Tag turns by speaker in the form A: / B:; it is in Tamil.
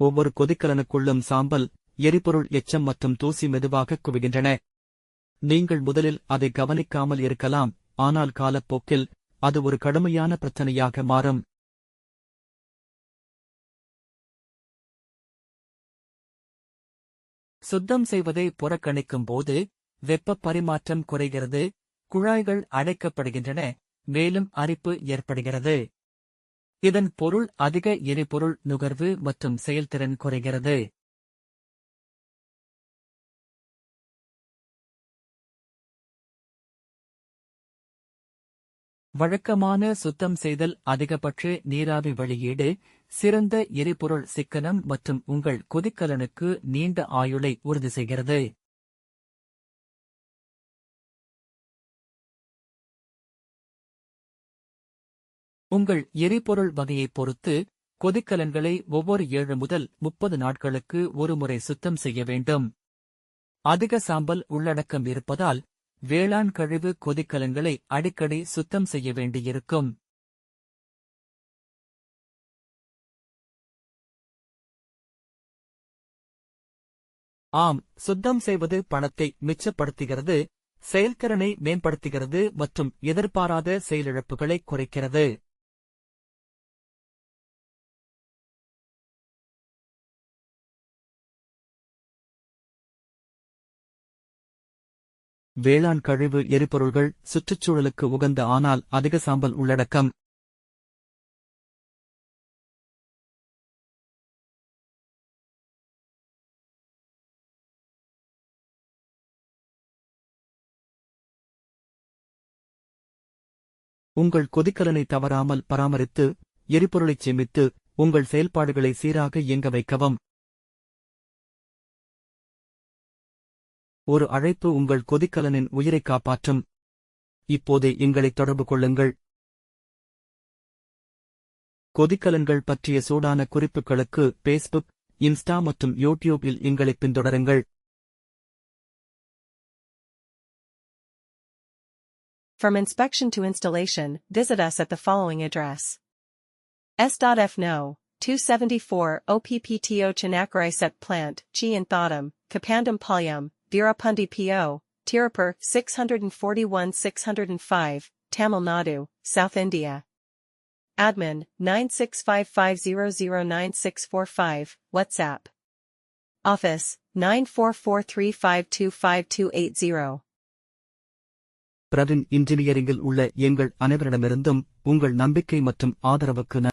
A: ஒவ்வொரு கொதிக்கலனுக்குள்ளும் சாம்பல் எரிபொருள் எச்சம் மற்றும் தூசி மெதுவாக குவிகின்றன. நீங்கள் முதலில் அதை கவனிக்காமல் இருக்கலாம் ஆனால் காலப்போக்கில் அது ஒரு கடுமையான பிரச்சனையாக மாறும். சுத்தம் செய்வதை புறக்கணிக்கும் போது வெப்ப பரிமாற்றம் குறைகிறது குழாய்கள் அடைக்கப்படுகின்றன மேலும் அரிப்பு ஏற்படுகிறது. இதன் பொருள் அதிக எரிபொருள் நுகர்வு மற்றும் செயல்திறன் குறைகிறது. வழக்கமான சுத்தம் செய்தல் அதிகபட்ச நீராவி வெளியீடு சிறந்த எரிபொருள் சிக்கனம் மற்றும் உங்கள் கொதிக்கலனுக்கு நீண்ட ஆயுளை உறுதி செய்கிறது. உங்கள் எரிபொருள் வகையைப் பொறுத்து கொதிக்கலன்களை ஒவ்வொரு ஏழு முதல் முப்பது நாட்களுக்கு ஒருமுறை சுத்தம் செய்ய வேண்டும். அதிக சாம்பல் உள்ளடக்கம் இருப்பதால் வேளாண் கழிவு கொதிக்கலன்களை அடிக்கடி சுத்தம் செய்ய வேண்டியிருக்கும். ஆம் சுத்தம் செய்வது பணத்தை மிச்சப்படுத்துகிறது செயல்திறனை மேம்படுத்துகிறது மற்றும் எதிர்பாராத செயலிழப்புகளை குறைக்கிறது. வேளாண் கழிவு எரிபொருள்கள் சுற்றுச்சூழலுக்கு உகந்த ஆனால் அதிக சாம்பல் உள்ளடக்கம். உங்கள் கொதிக்கலனை தவறாமல் பராமரித்து எரிபொருளைச் சேமித்து உங்கள் செயல்பாடுகளை சீராக இயங்க வைக்கவும். ஒரு அழைப்பு உங்கள் கொதிக்கலனின் உயிரை காப்பாற்றும் இப்போதே எங்களை தொடர்பு கொள்ளுங்கள் கொதிக்கலன்கள் பற்றிய சூடான குறிப்புகளுக்கு பேஸ்புக் இன்ஸ்டா மற்றும் யூடியூபில் எங்களை பின்தொடருங்கள்
B: From inspection to installation, visit us at the following address. S.F. No. 274 OPPTO Chanacarai Set Plant, G. and Thodam, Kapandam Palyam, Veerapundi P.O., Tirupur 641 605, Tamil Nadu, South India. Admin 9655009645, WhatsApp. Office 94435252280.
A: Pravin இன்ஜினியரிங்கில் உள்ள எங்கள் அனைவரிடமிருந்தும் உங்கள் நம்பிக்கை மற்றும் ஆதரவுக்கு நன்றி